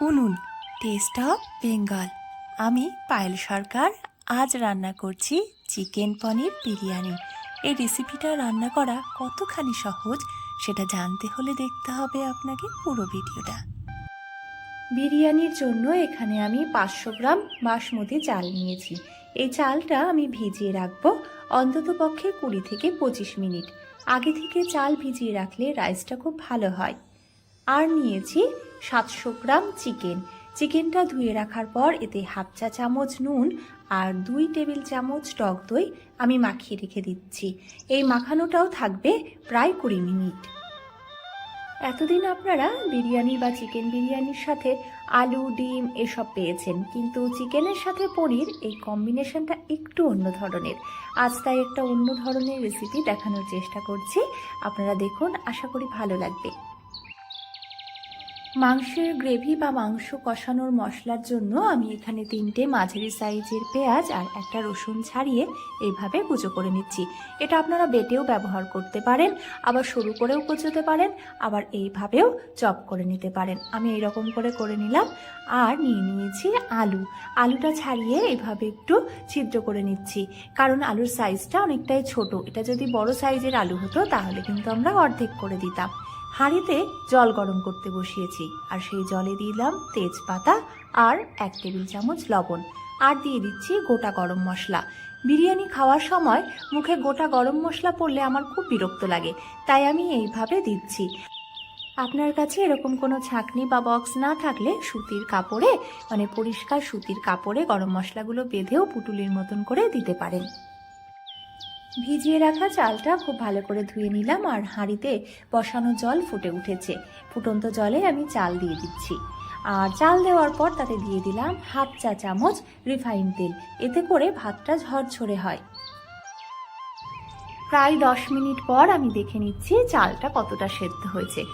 উনুন test of Bengal আমি পায়েল সরকার, আজ রান্না করছি চিকেন পনির বিরিয়ানি। এই রেসিপিটা রান্না করা কতখানি সহজ, সেটা জানতে হলে দেখতে হবে আপনাকে পুরো ভিডিওটা। বিরিয়ানির জন্য এখানে আমি পাঁচশো গ্রাম বাসমতি চাল নিয়েছি। এই চালটা আমি ভিজিয়ে রাখব অন্তত পক্ষে কুড়ি থেকে পঁচিশ মিনিট। আগে থেকে চাল ভিজিয়ে রাখলে রাইসটা খুব ভালো হয়। আর নিয়েছি সাতশো গ্রাম চিকেন। চিকেনটা ধুয়ে রাখার পর এতে হাফ চা চামচ নুন আর দুই টেবিল চামচ টক দই আমি মাখিয়ে রেখে দিচ্ছি। এই মাখানোটাও থাকবে প্রায় কুড়ি মিনিট। এতদিন আপনারা বিরিয়ানি বা চিকেন বিরিয়ানির সাথে আলু, ডিম এসব পেয়েছেন, কিন্তু চিকেনের সাথে পনির এই কম্বিনেশনটা একটু অন্য ধরনের। আজ তাই একটা অন্য ধরনের রেসিপি দেখানোর চেষ্টা করছি। আপনারা দেখুন, আশা করি ভালো লাগবে। মাংসের গ্রেভি বা মাংস কষানোর মশলার জন্য আমি এখানে তিনটে মাঝারি সাইজের পেঁয়াজ আর একটা রসুন ছাড়িয়ে এইভাবে কুচো করে নিচ্ছি। এটা আপনারা বেটেও ব্যবহার করতে পারেন, আবার সরু করেও কুচোতে পারেন, আবার এইভাবেও চপ করে নিতে পারেন। আমি এইরকম করে করে নিলাম আর নিয়ে নিয়েছি আলু। আলুটা ছাড়িয়ে এভাবে একটু ছিদ্র করে নিচ্ছি, কারণ আলুর সাইজটা অনেকটাই ছোট। এটা যদি বড় সাইজের আলু হতো তাহলে কিন্তু আমরা অর্ধেক করে দিতাম। হাঁড়িতে জল গরম করতে বসিয়েছি, আর সেই জলে দিলাম তেজপাতা আর এক টেবিল চামচ লবণ। আর দিয়ে দিচ্ছি গোটা গরম মশলা। বিরিয়ানি খাওয়ার সময় মুখে গোটা গরম মশলা পড়লে আমার খুব বিরক্ত লাগে, তাই আমি এইভাবে দিচ্ছি। আপনার কাছে এরকম কোনো ছাঁকনি বা বক্স না থাকলে সুতির কাপড়ে মানে পরিষ্কার সুতির কাপড়ে গরম মশলাগুলো বেঁধেও পুটুলির মতন করে দিতে পারেন। ভিজিয়ে রাখা চালটা খুব ভালো করে ধুয়ে নিলাম আর হাঁড়িতে বসানো জল ফুটে উঠেছে। ফুটন্ত জলে আমি চাল দিয়ে দিচ্ছি। আর চাল দেওয়ার পর তাতে দিয়ে দিলাম হাফ চা চামচ রিফাইন তেল। এতে করে ভাতটা ঝরঝরে হয়। প্রায় দশ মিনিট পর আমি দেখে নিচ্ছি চালটা কতটা সেদ্ধ হয়েছে।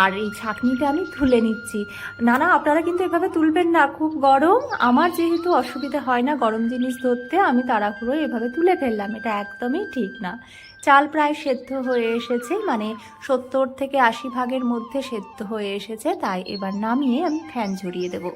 আর এই ছাঁকনিটা আমি তুলে নিচ্ছি। না না আপনারা কিন্তু এভাবে তুলবেন না। খুব গরম। আমার যেহেতু অসুবিধা হয় না গরম জিনিস ধরতে, আমি তাড়াহুড়ো এভাবে তুলে ফেললাম। এটা একদমই ঠিক না। চাল প্রায় সেদ্ধ হয়ে এসেছে মানে সত্তর থেকে আশি ভাগের মধ্যে সেদ্ধ হয়ে এসেছে। তাই এবার নামিয়ে আমি ফ্যান ঝরিয়ে দেবো।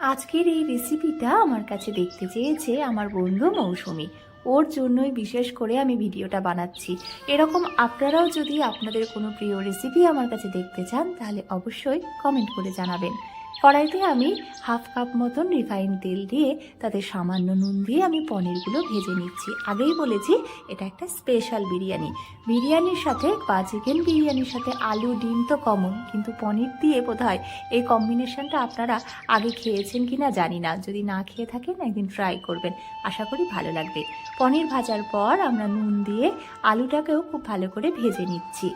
আজকের এই রেসিপিটা আমার কাছে দেখতে চেয়েছে আমার বন্ধু মৌসুমি। ওর জন্যই বিশেষ করে আমি ভিডিওটা বানাচ্ছি। এরকম আপনারাও যদি আপনাদের কোনো প্রিয় রেসিপি আমার কাছে দেখতে চান, তাহলে অবশ্যই কমেন্ট করে জানাবেন। কড়াইতে আমি হাফ কাপ মতন রিফাইন তেল দিয়ে তাতে সামান্য নুন দিয়ে আমি পনিরগুলো ভেজে নিচ্ছি। আগেই বলেছি, এটা একটা স্পেশাল বিরিয়ানি। বিরিয়ানির সাথে বা চিকেন বিরিয়ানির সাথে আলু, ডিম তো কমন কিন্তু পনির দিয়ে বোধ হয় এই কম্বিনেশনটা আপনারা আগে খেয়েছেন কি না জানি না। যদি না খেয়ে থাকেন, একদিন ট্রাই করবেন। আশা করি ভালো লাগবে। পনির ভাজার পর আমরা নুন দিয়ে আলুটাকেও খুব ভালো করে ভেজে নিচ্ছি।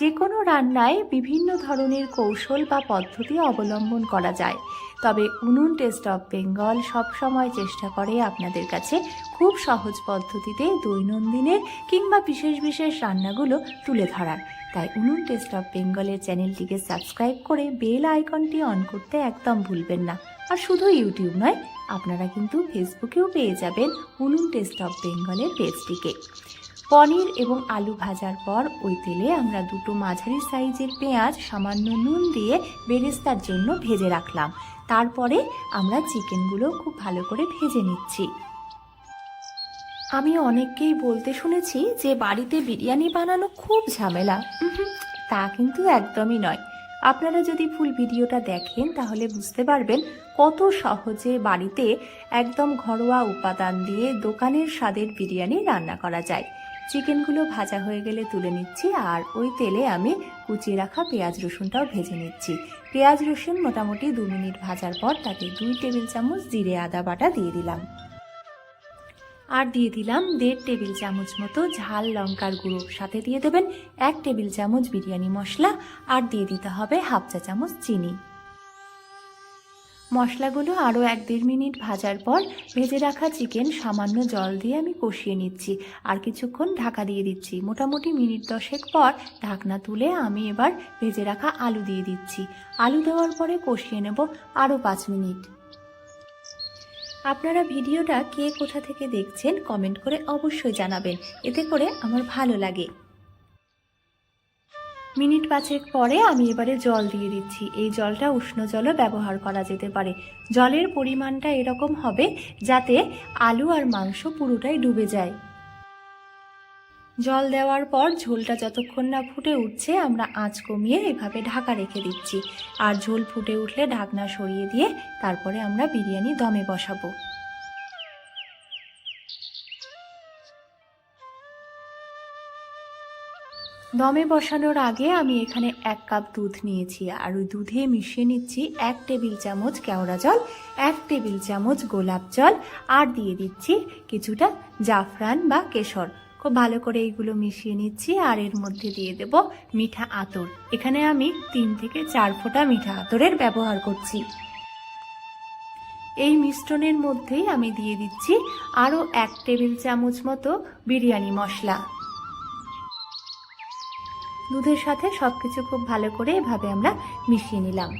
যে কোনো রান্নায় বিভিন্ন ধরনের কৌশল বা পদ্ধতি অবলম্বন করা যায়। তবে উনুন টেস্ট অফ বেঙ্গল সবসময় চেষ্টা করে আপনাদের কাছে খুব সহজ পদ্ধতিতে দৈনন্দিনের কিংবা বিশেষ বিশেষ রান্নাগুলো তুলে ধরার। তাই উনুন টেস্ট অফ বেঙ্গলের চ্যানেলটিকে সাবস্ক্রাইব করে বেল আইকনটি অন করতে একদম ভুলবেন না। আর শুধু ইউটিউব নয়, আপনারা কিন্তু ফেসবুকেও পেয়ে যাবেন উনুন টেস্ট অফ বেঙ্গলের পেজটিকে। পনির এবং আলু ভাজার পর ওই তেলে আমরা দুটো মাঝারি সাইজের পেঁয়াজ, সামান্য নুন দিয়ে বেরেস্তার জন্য ভেজে রাখলাম। তারপরে আমরা চিকেনগুলো খুব ভালো করে ভেজে নিচ্ছি। আমি অনেককেই বলতে শুনেছি যে বাড়িতে বিরিয়ানি বানানো খুব ঝামেলা। তা কিন্তু একদমই নয়। আপনারা যদি ফুল ভিডিওটা দেখেন, তাহলে বুঝতে পারবেন কত সহজে বাড়িতে একদম ঘরোয়া উপাদান দিয়ে দোকানের স্বাদের বিরিয়ানি রান্না করা যায়। চিকেনগুলো ভাজা হয়ে গেলে তুলে নিচ্ছি, আর ওই তেলে আমি কুচিয়ে রাখা পেঁয়াজ রসুনটাও ভেজে নিচ্ছি। পেঁয়াজ রসুন মোটামুটি দু মিনিট ভাজার পর তাতে দুই টেবিল চামচ জিরে আদা বাটা দিয়ে দিলাম। আর দিয়ে দিলাম দেড় টেবিল চামচ মতো ঝাল লঙ্কার গুঁড়ো। সাথে দিয়ে দেবেন এক টেবিল চামচ বিরিয়ানি মশলা, আর দিয়ে দিতে হবে হাফ চা চামচ চিনি। মশলাগুলো আরও এক দেড় মিনিট ভাজার পর ভেজে রাখা চিকেন সামান্য জল দিয়ে আমি কষিয়ে নিচ্ছি। আর কিছুক্ষণ ঢাকা দিয়ে দিচ্ছি। মোটামুটি মিনিট দশেক পর ঢাকনা তুলে আমি এবার ভেজে রাখা আলু দিয়ে দিচ্ছি। আলু দেওয়ার পরে কষিয়ে নেব আরও পাঁচ মিনিট। আপনারা ভিডিওটা কে কোথা থেকে দেখছেন কমেন্ট করে অবশ্যই জানাবেন। এতে করে আমার ভালো লাগে। মিনিট পাঁচেক পরে আমি এবারে জল দিয়ে দিচ্ছি। এই জলটা উষ্ণ জলও ব্যবহার করা যেতে পারে। জলের পরিমাণটা এরকম হবে যাতে আলু আর মাংস পুরোটাই ডুবে যায়। জল দেওয়ার পর ঝোলটা যতক্ষণ না ফুটে উঠছে, আমরা আঁচ কমিয়ে এভাবে ঢাকা রেখে দিচ্ছি। আর ঝোল ফুটে উঠলে ঢাকনা সরিয়ে দিয়ে তারপরে আমরা বিরিয়ানি দমে বসাবো। দমে বসানোর আগে আমি এখানে এক কাপ দুধ নিয়েছি আর ওই দুধে মিশিয়ে নিচ্ছি এক টেবিল চামচ কেওড়া জল, এক টেবিল চামচ গোলাপ জল আর দিয়ে দিচ্ছি কিছুটা জাফরান বা কেশর। খুব ভালো করে এইগুলো মিশিয়ে নিচ্ছি আর এর মধ্যে দিয়ে দেব মিঠা আতর। এখানে আমি তিন থেকে চার ফোঁটা মিঠা আতরের ব্যবহার করছি। এই মিশ্রণের মধ্যেই আমি দিয়ে দিচ্ছি আরও এক টেবিল চামচ মতো বিরিয়ানি মশলা। দুধের সাথে সব কিছু খুব ভালো করে এভাবে আমরা মিশিয়ে নিলাম।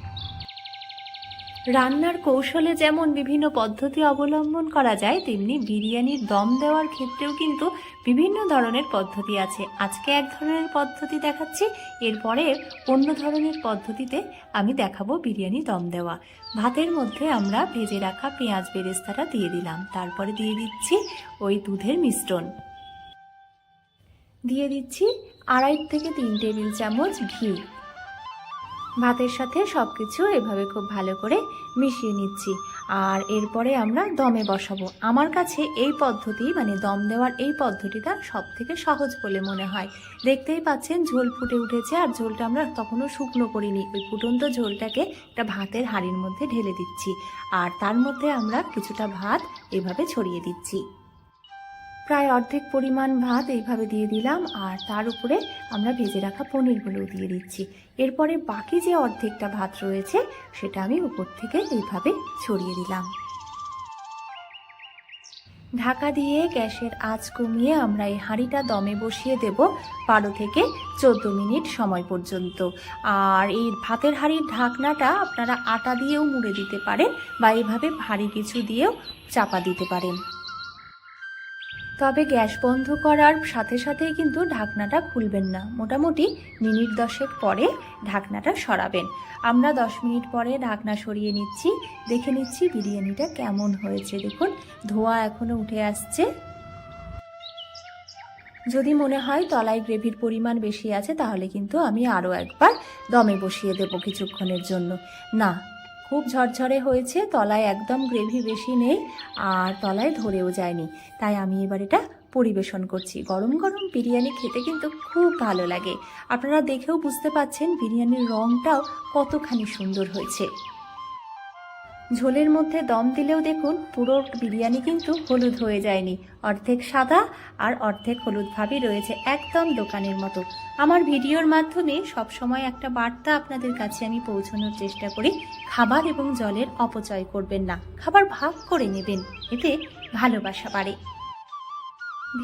রান্নার কৌশলে যেমন বিভিন্ন পদ্ধতি অবলম্বন করা যায়, তেমনি বিরিয়ানির দম দেওয়ার ক্ষেত্রেও কিন্তু বিভিন্ন ধরনের পদ্ধতি আছে। আজকে এক ধরনের পদ্ধতি দেখাচ্ছি, এরপরে অন্য ধরনের পদ্ধতিতে আমি দেখাবো বিরিয়ানি দম দেওয়া। ভাতের মধ্যে আমরা ভেজে রাখা পেঁয়াজ বেরেস্তাটা দিয়ে দিলাম। তারপরে দিয়ে দিচ্ছি ওই দুধের মিশ্রণ। দিয়ে দিচ্ছি আড়াই থেকে তিন টেবিল চামচ ঘি। ভাতের সাথে সব কিছু এভাবে খুব ভালো করে মিশিয়ে নিচ্ছি। আর এরপরে আমরা দমে বসাবো। আমার কাছে এই পদ্ধতি মানে দম দেওয়ার এই পদ্ধতিটা সব থেকে সহজ বলে মনে হয়। দেখতেই পাচ্ছেন ঝোল ফুটে উঠেছে আর ঝোলটা আমরা তখনও শুকনো করিনি। ওই ফুটন্ত ঝোলটাকে একটা ভাতের হাঁড়ির মধ্যে ঢেলে দিচ্ছি। আর তার মধ্যে আমরা কিছুটা ভাত এভাবে ছড়িয়ে দিচ্ছি। প্রায় অর্ধেক পরিমাণ ভাত এইভাবে দিয়ে দিলাম, আর তার উপরে আমরা ভেজে রাখা পনিরগুলোও দিয়ে দিচ্ছি। এরপরে বাকি যে অর্ধেকটা ভাত রয়েছে, সেটা আমি উপর থেকে এইভাবে ছড়িয়ে দিলাম। ঢাকা দিয়ে গ্যাসের আঁচ কমিয়ে আমরা এই হাঁড়িটা দমে বসিয়ে দেব বারো থেকে চোদ্দ মিনিট সময় পর্যন্ত। আর এই ভাতের হাঁড়ির ঢাকনাটা আপনারা আটা দিয়েও মুড়ে দিতে পারেন বা এইভাবে ভারী কিছু দিয়েও চাপা দিতে পারেন। তবে গ্যাস বন্ধ করার সাথে সাথেই কিন্তু ঢাকনাটা খুলবেন না। মোটামুটি মিনিট দশেক পরে ঢাকনাটা সরাবেন। আমরা দশ মিনিট পরে ঢাকনা সরিয়ে নিচ্ছি। দেখে নিচ্ছি বিরিয়ানিটা কেমন হয়েছে। দেখুন, ধোয়া এখনও উঠে আসছে। যদি মনে হয় তলায় গ্রেভির পরিমাণ বেশি আছে, তাহলে কিন্তু আমি আরও একবার দমে বসিয়ে দেবো কিছুক্ষণের জন্য। না খুব ঝরঝরে হয়েছে, তলায় একদম গ্রেভি বেশি নেই আর তলায় ধরেও যায়নি। তাই আমি এবার এটা পরিবেশন করছি। গরম গরম বিরিয়ানি খেতে কিন্তু খুব ভালো লাগে। আপনারা দেখেও বুঝতে পাচ্ছেন বিরিয়ানির রঙটাও কতখানি সুন্দর হয়েছে। ঝোলের মধ্যে দম দিলেও দেখুন পুরো বিরিয়ানি কিন্তু হলুদ হয়ে যায়নি। অর্ধেক সাদা আর অর্ধেক হলুদ ভাবই রয়েছে একদম দোকানের মতো। আমার ভিডিওর মাধ্যমে সবসময় একটা বার্তা আপনাদের কাছে আমি পৌঁছানোর চেষ্টা করি। খাবার এবং জলের অপচয় করবেন না। খাবার ভাগ করে নেবেন। এতে ভালোবাসা বাড়ে।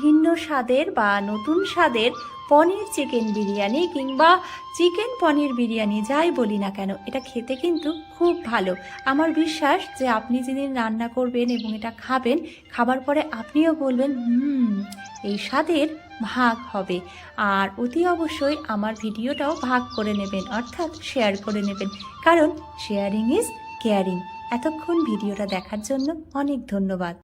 ভিন্ন স্বাদের বা নতুন স্বাদের পনির চিকেন বিরিয়ানি কিংবা চিকেন পনির বিরিয়ানি যাই বলি না কেন, এটা খেতে কিন্তু খুব ভালো। আমার বিশ্বাস যে আপনি যেদিন রান্না করবেন এবং এটা খাবেন, খাবার পরে আপনিও বলবেন, হুম, এই স্বাদের ভাগ হবে। আর অতি অবশ্যই আমার ভিডিওটাও ভাগ করে নেবেন, অর্থাৎ শেয়ার করে নেবেন। কারণ শেয়ারিং ইজ কেয়ারিং এতক্ষণ ভিডিওটা দেখার জন্য অনেক ধন্যবাদ।